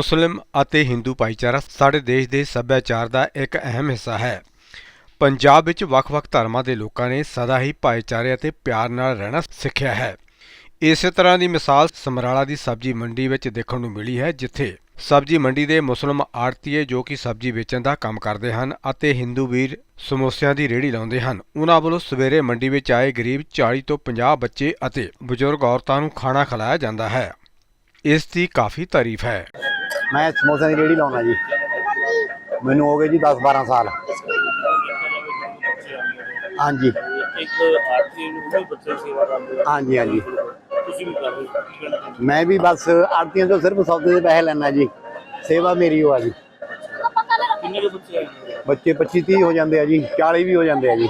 ਮੁਸਲਿਮ ਅਤੇ ਹਿੰਦੂ ਭਾਈਚਾਰਾ ਸਾਡੇ ਦੇਸ਼ ਦੇ ਸੱਭਿਆਚਾਰ ਦਾ ਇੱਕ ਅਹਿਮ ਹਿੱਸਾ ਹੈ। ਪੰਜਾਬ ਵਿੱਚ ਵੱਖ-ਵੱਖ ਧਰਮਾਂ ਦੇ ਲੋਕਾਂ ਨੇ ਸਦਾ ਹੀ ਭਾਈਚਾਰੇ ਅਤੇ ਪਿਆਰ ਨਾਲ ਰਹਿਣਾ ਸਿੱਖਿਆ ਹੈ। ਇਸੇ ਤਰ੍ਹਾਂ ਦੀ ਮਿਸਾਲ ਸਮਰਾਲਾ ਦੀ ਸਬਜ਼ੀ ਮੰਡੀ ਵਿੱਚ ਦੇਖਣ ਨੂੰ ਮਿਲੀ ਹੈ, ਜਿੱਥੇ ਸਬਜ਼ੀ ਮੰਡੀ ਦੇ ਮੁਸਲਮ ਆੜਤੀਏ ਜੋ ਕਿ ਸਬਜ਼ੀ ਵੇਚਣ ਦਾ ਕੰਮ ਕਰਦੇ ਹਨ ਅਤੇ ਹਿੰਦੂ ਵੀਰ ਸਮੋਸਿਆਂ ਦੀ ਰੇਹੜੀ ਲਾਉਂਦੇ ਹਨ। ਉਹਨਾਂ ਵੱਲੋਂ ਸਵੇਰੇ ਮੰਡੀ ਵਿੱਚ ਆਏ ਗਰੀਬ 40 ਤੋਂ 50 ਬੱਚੇ ਅਤੇ ਬਜ਼ੁਰਗ ਔਰਤਾਂ ਨੂੰ ਖਾਣਾ ਖਿਲਾਇਆ ਜਾਂਦਾ ਹੈ। ਇਸ ਦੀ ਕਾਫੀ ਤਾਰੀਫ ਹੈ। ਮੈਂ ਸਮੋਸਿਆਂ ਦੀ ਰੇਹੜੀ ਲਾਉਣਾ ਜੀ। ਮੈਨੂੰ ਹੋ ਗਏ ਜੀ 10 12 ਸਾਲ। ਹਾਂਜੀ। ਇੱਕ ਆਰਤੀ ਨੂੰ ਵੀ ਬੱਚੇ ਸੇਵਾ ਕਰਦੇ ਆ। ਹਾਂਜੀ ਹਾਂਜੀ। ਤੁਸੀਂ ਵੀ ਕਰਦੇ ਹੋ। ਕੀ ਕਹਿਣਾ ਚਾਹੁੰਦੇ ਹੋ? ਮੈਂ ਵੀ ਬਸ ਆੜਤੀਆਂ ਤੋਂ ਸਿਰਫ ਸੌਦੇ ਦੇ ਪੈਸੇ ਲੈਣਾ ਜੀ। ਸੇਵਾ ਮੇਰੀ ਉਹ ਆ ਜੀ। ਕਿੰਨੇ ਬੱਚੇ ਆਏ ਨੇ ਬੱਚੇ 25 30 ਹੋ ਜਾਂਦੇ ਆ ਜੀ 40 ਵੀ ਹੋ ਜਾਂਦੇ ਆ ਜੀ।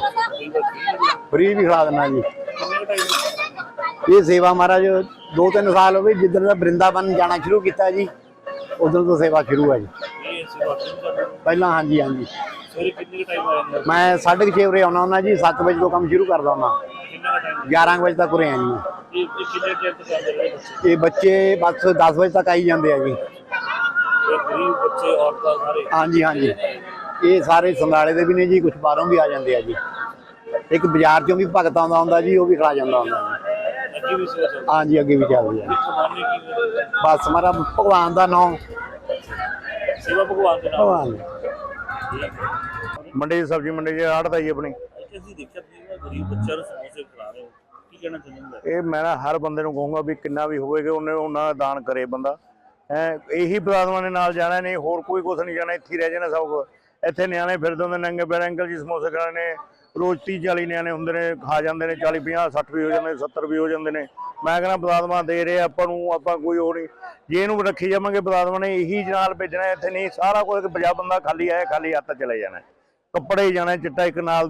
ਫ੍ਰੀ ਵੀ ਖਿਲਾ ਦਿੰਦਾ ਜੀ। ਕਿੰਨੇ ਕੁ ਟਾਈਮ ਇਹ ਸੇਵਾ ਮਹਾਰਾਜ ਦੋ ਤਿੰਨ ਸਾਲ ਹੋ ਗਏ ਜਿੱਦਣ ਦਾ ਬ੍ਰਿੰਦਾਵਨ ਜਾਣਾ ਸ਼ੁਰੂ ਕੀਤਾ ਜੀ। ਉਦੋਂ ਤੋਂ ਸੇਵਾ ਸ਼ੁਰੂ ਆ ਜੀ। ਇਹ ਸੇਵਾ ਹੋ? ਪਹਿਲਾਂ ਹਾਂਜੀ ਹਾਂਜੀ। ਸਵੇਰੇ ਕਿੰਨੇ ਟਾਈਮ ਨੇ ਮੈਂ 6:30 ਵਜੇ ਆਉਣਾ ਹੁੰਦਾ ਜੀ 7 ਵਜੇ ਤੋਂ ਕੰਮ ਸ਼ੁਰੂ ਕਰਦਾ ਹੁੰਦਾ। ਕਿੰਨਾ ਟਾਈਮ 11 ਕੁ ਵਜੇ ਤੱਕ ਉਰੇ ਆ ਜੀ ਮੈਂ। ਇਹ ਕਿੰਨੇ ਟਾਈਮ ਤੱਕ ਆਉਂਦੇ ਰਹੇ ਬੱਚੇ? ਇਹ ਬੱਚੇ ਬਸ 10 ਵਜੇ ਤੱਕ ਆਈ ਜਾਂਦੇ ਆ ਜੀ। ਇਹ ਗਰੀਬ ਬੱਚੇ ਔਰਤਾਂ ਸਾਰੇ? ਹਾਂਜੀ ਹਾਂਜੀ। ਇਹ ਸਾਰੇ ਸਮਰਾਲੇ ਦੇ ਵੀ ਨੇ ਜੀ ਕੁਝ ਬਾਹਰੋਂ ਵੀ ਆ ਜਾਂਦੇ ਆ ਜੀ। ਇੱਕ ਬਾਜ਼ਾਰ ਚੋਂ ਵੀ ਭਗਤ ਆਉਂਦਾ ਹੁੰਦਾ ਜੀ ਉਹ ਵੀ ਖੜਾ ਜਾਂਦਾ ਹੁੰਦਾ ਜੀ। ਅੱਗੇ ਵੀ ਸੇਵਾ ਹਾਂਜੀ ਅੱਗੇ ਵੀ ਚੱਲਦੀ ਹੈ? ਬਸ ਮਾਰਾ ਭਗਵਾਨ ਦਾ ਨਾਮ। ਸੇਵਾ ਭਗਵਾਨ ਦੇ ਨਾਮ। ਭਗਵਾਨ। ਮੰਡੀ ਦੀ ਸਬਜ਼ੀ ਮੰਡੀ ਜੇ ਆੜਦਾ ਹੀ ਆਪਣੀ। ਅਸੀਂ ਦੇਖਿਆ ਇਹ ਗਰੀਬ ਬੱਚਿਆਂ ਨੂੰ ਸਮੋਸੇ ਖਿਲਾ ਰਹੇ ਹੋ। ਕੀ ਕਹਿਣਾ ਚਾਹੁੰਦੇ ਹੋ? ਇਹ ਮੈਂ ਨਾ ਹਰ ਬੰਦੇ ਨੂੰ ਕਹੂੰਗਾ ਵੀ ਕਿੰਨਾ ਵੀ ਹੋਵੇਗਾ ਉਹਨੇ ਉਹਨਾਂ ਦਾ ਦਾਨ ਕਰੇ ਬੰਦਾ। ਹੈ ਇਹੀ ਪਰਮਾਤਮਾ ਨੇ ਨਾਲ ਜਾਣਾ ਨਹੀਂ ਹੋਰ ਕੋਈ ਕੁਛ ਨਹੀਂ ਜਾਣਾ ਇੱਥੇ ਰਹਿ ਜਾਣਾ ਸਭ ਕੁਛ। ਇੱਥੇ ਨਿਆਣੇ ਫਿਰਦੇ ਹੁੰਦੇ ਨੰਗੇ ਪੈਰ ਅੰਕਲ ਜੀ ਸਮੋਸੇ ਖਾਣੇ ਰੋਜ਼ 30 40 ਨਿਆਣੇ ਹੁੰਦੇ ਨੇ, ਖਾ ਜਾਂਦੇ ਨੇ 40 50 60 ਵੀ ਹੋ ਜਾਂਦੇ ਨੇ 70 ਵੀ ਹੋ ਜਾਂਦੇ ਨੇ। ਮੈਂ ਕਹਿੰਦਾ ਪਰਮਾਤਮਾ ਦੇ ਰਹੇ ਆਪਾਂ ਨੂੰ, ਆਪਾਂ ਕੋਈ ਉਹ ਨਹੀਂ। ਜੇ ਇਹਨੂੰ ਰੱਖੀ ਜਾਵਾਂਗੇ ਪਰਮਾਤਮਾ ਨੇ ਇਹੀ ਨਾਲ ਭੇਜਣਾ ਇੱਥੇ ਨਹੀਂ, ਸਾਰਾ ਕੁਝ ਪੰਜਾਹ ਬੰਦਾ ਖਾਲੀ ਆਇਆ, ਖਾਲੀ ਹੱਥ ਚਲੇ ਜਾਣਾ ਕੱਪੜੇ ਹੀ ਜਾਣਾ ਚਿੱਟਾ ਇੱਕ ਨਾਲ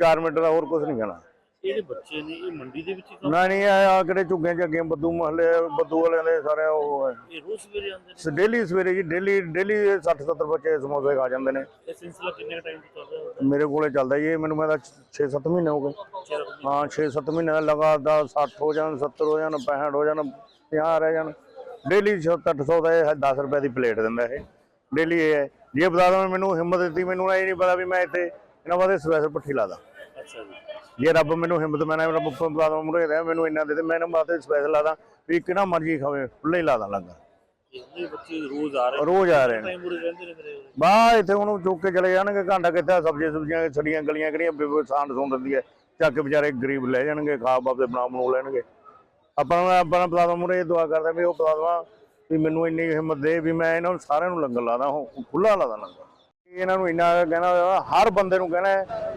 4 ਮਿੰਟ ਦਾ ਹੋਰ ਕੁਝ ਨਹੀਂ ਜਾਣਾ। ਜਿਹੜੇ ਬੱਚੇ ਨੇ ਇਹ ਮੰਡੀ ਦੇ ਵਿੱਚ ਹੀ ਕੰਮ ਨਾ ਨਹੀਂ ਆ ਕਿਹੜੇ ਝੁੱਗੀਆਂ ਝੱਗੀਆਂ ਬੱਦੂ ਮਹੱਲੇ ਬੱਦੂ ਵਾਲਿਆਂ ਦੇ ਸਾਰੇ ਉਹ ਹੈ ਇਹ ਰੋਜ਼ ਸਵੇਰੇ ਆਉਂਦੇ ਨੇ? ਡੇਲੀ ਸਵੇਰੇ ਜੀ ਡੇਲੀ ਡੇਲੀ 60 70 ਬੱਚੇ ਸਮੋਸੇ ਖਾ ਜਾਂਦੇ ਨੇ। ਇਹ ਸਿਲਸਿਲਾ ਕਿੰਨੇ ਟਾਈਮ ਤੋਂ ਚੱਲ ਰਿਹਾ ਮੇਰੇ ਕੋਲੇ ਚੱਲਦਾ ਜੀ ਇਹ ਮੈਨੂੰ ਮੈਂ ਤਾਂ 6-7 ਮਹੀਨੇ ਹੋ ਗਏ। ਹੈ ਹਾਂ 6-7 ਮਹੀਨੇ ਲਗਾਤਾਰ 60 ਹੋ ਜਾਣ 70 ਹੋ ਜਾਣ 65 ਹੋ ਜਾਣ 50 ਰਹਿ ਜਾਣ। ਡੇਲੀ 700 ਦਾ ਇਹ 10 ਰੁਪਏ ਦੀ ਪਲੇਟ ਦਿੰਦਾ ਇਹ। ਡੇਲੀ ਇਹ ਹੈ। ਜੇ ਬਤਾ ਦਵਾਂ ਮੈਨੂੰ ਹਿੰਮਤ ਦਿੱਤੀ ਮੈਨੂੰ ਇਹ ਨਹੀਂ ਪਤਾ ਵੀ ਮੈਂ ਇੱਥੇ ਇਹਨਾਂ ਵਾਸਤੇ ਸਪੈਸ਼ਲ ਪੱਠੀ ਲਾਦਾ। ਅੱਛਾ ਜੀ। ਜੇ ਰੱਬ ਮੈਨੂੰ ਹਿੰਮਤ ਮੈਂ ਨਾ ਰੱਬ ਦਵਾਂ ਮੁਰੇ ਰਿਹਾ ਮੈਨੂੰ ਇੰਨਾ ਦੇ ਦੇ ਮੈਂ ਇਹਨਾਂ ਵਾਸਤੇ ਸਪੈਸ਼ਲ ਲਾਦਾ ਵੀ ਕਿਹੜਾ ਮਰਜ਼ੀ ਖਾਵੇ ਖੁੱਲੇ ਹੀ ਲਾਦਾ ਲੰਗਰ। ਇਹ ਬੱਚੇ ਰੋਜ਼ ਆ ਰਹੇ ਨੇ। ਰੋਜ਼ ਆ ਰਹੇ ਨੇ। ਨੇ ਇੱਥੇ ਉਹਨੂੰ ਚੁੱਕ ਕੇ ਚਲੇ ਜਾਣਗੇ ਘੰਟਾ ਕਿੱਥੇ ਸਬਜ਼ੀਆਂ ਸੁਬਜ਼ੀਆਂ ਛੜੀਆਂ ਗਲੀਆਂ ਕਿਹੜੀਆਂ ਬੇਬਸਾਨ ਸੁਣ ਦਿੰਦੀ ਹੈ। ਚੱਕ ਕੇ ਵਿਚਾਰੇ ਗਰੀਬ ਲੈ ਜਾਣਗੇ ਖਾ ਬਾਪ ਦੇ ਬਣਾ ਬਣੂ ਲੈਣਗੇ। ਆਪਾਂ ਨੂੰ ਆਪਣਾ ਪਲਾਜ਼ਾ ਮੁਰੇ ਇਹ ਦੁਆ ਕਰਦੇ ਵੀ ਉਹ ਪਲਾਜ਼ਾ ਵੀ ਮੈਨੂੰ ਇੰਨੀ ਹਿੰਮਤ ਦੇ ਵੀ ਮੈਂ ਇਹਨਾਂ ਨੂੰ ਸਾਰਿਆਂ ਨੂੰ ਲੰਗਰ ਲਾਦਾ ਖੁੱਲਾ ਲਾਦਾ ਲੰਗਰ। ਇਹਨਾਂ ਨੂੰ ਇੰਨਾ ਕਹਿਣਾ ਹੋਇਆ, ਹਰ ਬੰਦੇ ਨੂੰ ਕਹਿਣਾ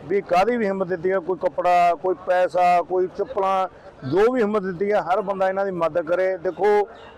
ਵੀ ਕਾਦੀ ਵੀ ਹਿੰਮਤ ਦਿੱਤੀ ਹੈ ਕੋਈ ਕੱਪੜਾ ਕੋਈ ਪੈਸਾ ਕੋਈ ਚੱਪਲਾਂ ਜੋ ਵੀ ਹਿੰਮਤ ਦਿੱਤੀ ਹੈ ਹਰ ਬੰਦਾ ਇਹਨਾਂ ਦੀ ਮਦਦ ਕਰੇ। ਦੇਖੋ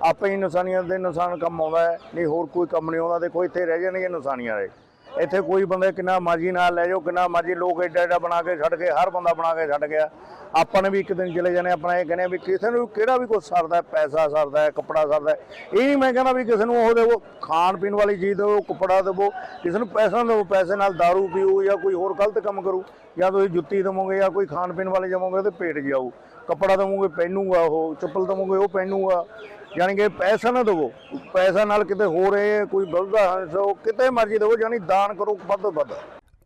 ਆਪੇ ਹੀ ਨੁਕਸਾਨੀਆਂ ਦੇ ਇਨਸਾਨ ਕੰਮ ਆਉਂਦਾ ਹੈ ਨਹੀਂ ਹੋਰ ਕੋਈ ਕੰਮ ਨਹੀਂ ਆਉਂਦਾ। ਦੇਖੋ ਇੱਥੇ ਰਹਿ ਜਾਣਗੇ ਇਨਸਾਨੀਆਂ ਦੇ। ਇੱਥੇ ਕੋਈ ਬੰਦੇ ਕਿੰਨਾ ਮਰਜ਼ੀ ਨਾਲ ਲੈ ਜਾਓ ਕਿੰਨਾ ਮਰਜ਼ੀ ਲੋਕ ਏਡਾ ਏਡਾ ਬਣਾ ਕੇ ਛੱਡ ਕੇ ਹਰ ਬੰਦਾ ਬਣਾ ਕੇ ਛੱਡ ਗਿਆ। ਆਪਾਂ ਨੇ ਵੀ ਇੱਕ ਦਿਨ ਚਲੇ ਜਾਣੇ ਆਪਣਾ ਇਹ ਕਹਿੰਦੇ ਆ ਵੀ ਕਿਸੇ ਨੂੰ ਕਿਹੜਾ ਵੀ ਕੁਝ ਸਰਦਾ ਪੈਸਾ ਸਰਦਾ ਕੱਪੜਾ ਸਰਦਾ ਹੈ। ਇਹ ਨਹੀਂ ਮੈਂ ਕਹਿੰਦਾ ਵੀ ਕਿਸੇ ਨੂੰ ਉਹ ਦੇਵੋ, ਖਾਣ ਪੀਣ ਵਾਲੀ ਚੀਜ਼ ਦੇਵੋ, ਕੱਪੜਾ ਦੇਵੋ, ਕਿਸੇ ਨੂੰ ਪੈਸਾ ਦੇਵੋ, ਪੈਸੇ ਨਾਲ दारू ਪੀਓ ਜਾਂ ਕੋਈ ਹੋਰ ਗਲਤ ਕੰਮ ਕਰੂ, ਜਾਂ ਤੁਸੀਂ ਜੁੱਤੀ ਦੇਵੋਗੇ ਜਾਂ ਕੋਈ ਖਾਣ ਪੀਣ ਵਾਲੇ ਜਾਵੋਗੇ ਤੇ ਪੇਟ ਜਾਊ। ਕੱਪੜਾ ਦੇਵੋਗੇ, ਪਹਿਨੂਗਾ ਉਹ, ਚੱਪਲ ਦੇਵੋਗੇ, ਉਹ ਪਹਿਨੂਗਾ। ਯਾਨੀ ਕਿ ਪੈਸਾ ਨਾ ਦੇਵੋ, ਪੈਸਾ ਨਾਲ ਕਿਤੇ ਹੋ ਰਹੇ ਕੋਈ ਬਲਦਾ ਹੰਸੋ ਕਿਤੇ ਮਰਜ਼ੀ ਦੇਵੋ, ਯਾਨੀ ਦਾਨ ਕਰੋ ਵੱਧ ਤੋਂ ਵੱਧ।